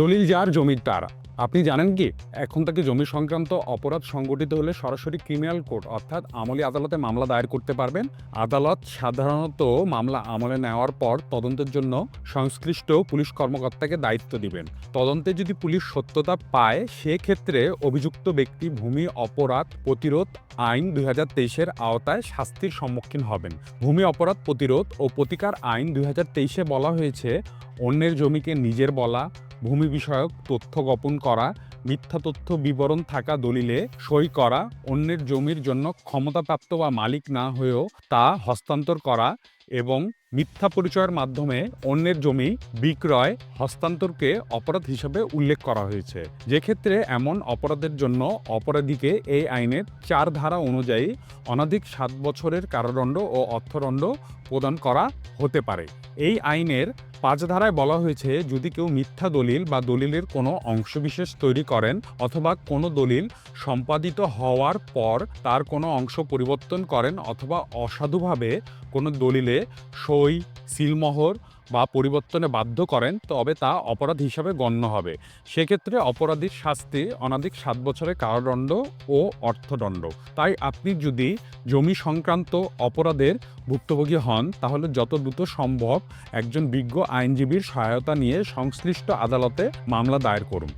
দলিল যার জমির তার। আপনি জানেন কি? এখন থেকে জমি সংক্রান্ত অপরাধ সংগঠিত হলে সরাসরি ক্রিমিনাল কোর্ট অর্থাৎ আমলি আদালতে মামলা দায়ের করতে পারবেন। আদালত সাধারণত মামলা আমলে নেওয়ার পর তদন্তের জন্য সংশ্লিষ্ট পুলিশ কর্মকর্তাকে দায়িত্ব দিবেন। তদন্তে যদি পুলিশ সত্যতা পায়, সেক্ষেত্রে অভিযুক্ত ব্যক্তি ভূমি অপরাধ প্রতিরোধ আইন দুই হাজার তেইশের আওতায় শাস্তির সম্মুখীন হবেন। ভূমি অপরাধ প্রতিরোধ ও প্রতিকার আইন দুই হাজার তেইশে বলা হয়েছে অন্যের জমিকে নিজের বলা, ভূমি বিষয়ক তথ্য গোপন করা, মিথ্যা তথ্য বিবরণ থাকা দলিলে সই করা, অন্যের জমির জন্য ক্ষমতাপ্রাপ্ত বা মালিক না হয়েও তা হস্তান্তর করা এবং মিথ্যা পরিচয়ের মাধ্যমে অন্যের জমি বিক্রয়, হস্তান্তরকে অপরাধ হিসাবে উল্লেখ করা হয়েছে। যে ক্ষেত্রে এমন অপরাধের জন্য অপরাধীকে এই আইনের চার ধারা অনুযায়ী অনাধিক সাত বছরের কারাদণ্ড ও অর্থদণ্ড প্রদান করা হতে পারে। এই আইনের পাঁচ ধারায় বলা হয়েছে, যদি কেউ মিথ্যা দলিল বা দলিলের কোনো অংশবিশেষ তৈরি করেন অথবা কোনো দলিল সম্পাদিত হওয়ার পর তার কোনো অংশ পরিবর্তন করেন অথবা অসাধুভাবে কোনো দলিলে সই, সিলমোহর বা পরিবর্তনে বাধ্য করেন, তবে তা অপরাধ হিসাবে গণ্য হবে। সেক্ষেত্রে অপরাধীর শাস্তি অনাধিক সাত বছরের কারাদণ্ড ও অর্থদণ্ড। তাই আপনি যদি জমি সংক্রান্ত অপরাধের ভুক্তভোগী হন, তাহলে যত দ্রুত সম্ভব একজন বিজ্ঞ আইনজীবীর সহায়তা নিয়ে সংশ্লিষ্ট আদালতে মামলা দায়ের করুন।